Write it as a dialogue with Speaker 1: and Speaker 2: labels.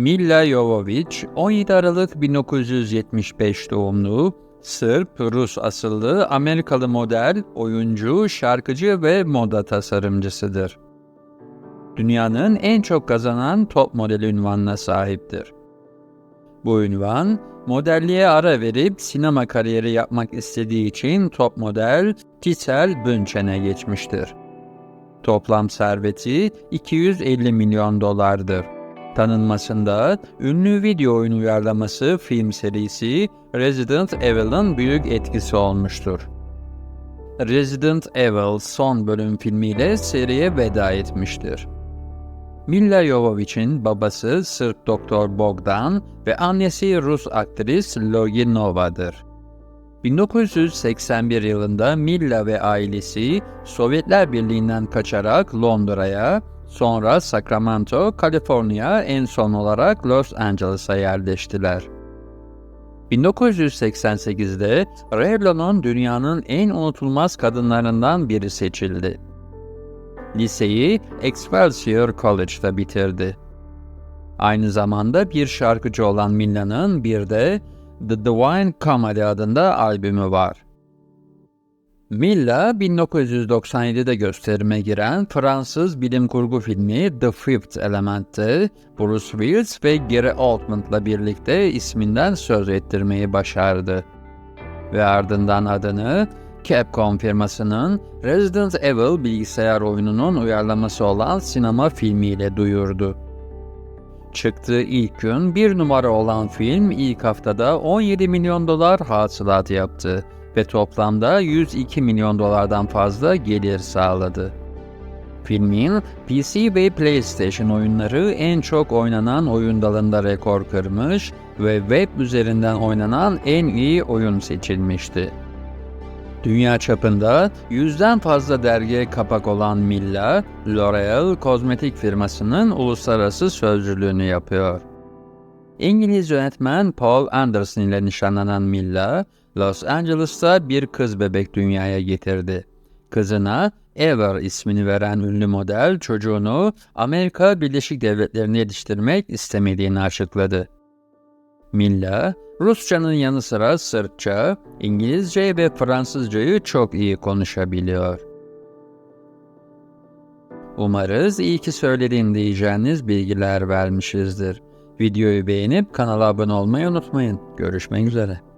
Speaker 1: Milla Jovovich 17 Aralık 1975 doğumlu, Sırp, Rus asıllı Amerikalı model, oyuncu, şarkıcı ve moda tasarımcısıdır. Dünyanın en çok kazanan top model ünvanına sahiptir. Bu ünvan, modelliğe ara verip sinema kariyeri yapmak istediği için top model Tisel Bünçen'e geçmiştir. Toplam serveti 250 milyon dolardır. Tanınmasında ünlü video oyun uyarlaması film serisi Resident Evil'ın büyük etkisi olmuştur. Resident Evil son bölüm filmiyle seriye veda etmiştir. Milla Jovovich'in babası Sırp doktor Bogdan ve annesi Rus aktris Loginova'dır. 1981 yılında Milla ve ailesi Sovyetler Birliği'nden kaçarak Londra'ya, sonra Sacramento, Kaliforniya, en son olarak Los Angeles'a yerleştiler. 1988'de Revlon'un dünyanın en unutulmaz kadınlarından biri seçildi. Liseyi Excelsior College'da bitirdi. Aynı zamanda bir şarkıcı olan Milla'nın bir de The Divine Comedy adında albümü var. Milla 1997'de gösterime giren Fransız bilim kurgu filmi The Fifth Element'te Bruce Willis ve Gary Oldman'la birlikte isminden söz ettirmeyi başardı. Ve ardından adını Capcom firmasının Resident Evil bilgisayar oyununun uyarlaması olan sinema filmiyle duyurdu. Çıktığı ilk gün bir numara olan film ilk haftada 17 milyon dolar hasılat yaptı ve toplamda 102 milyon dolardan fazla gelir sağladı. Filmin PC ve PlayStation oyunları en çok oynanan oyun dalında rekor kırmış ve web üzerinden oynanan en iyi oyun seçilmişti. Dünya çapında yüzden fazla dergiye kapak olan Milla, L'Oreal kozmetik firmasının uluslararası sözcülüğünü yapıyor. İngiliz yönetmen Paul Anderson ile nişanlanan Milla, Los Angeles'ta bir kız bebek dünyaya getirdi. Kızına Ever ismini veren ünlü model çocuğunu Amerika Birleşik Devletleri'ne yetiştirmek istemediğini açıkladı. Milla, Rusçanın yanı sıra Sırpça, İngilizce ve Fransızcayı çok iyi konuşabiliyor. Umarız iyi ki söylediğim diyeceğiniz bilgiler vermişizdir. Videoyu beğenip kanala abone olmayı unutmayın. Görüşmek üzere.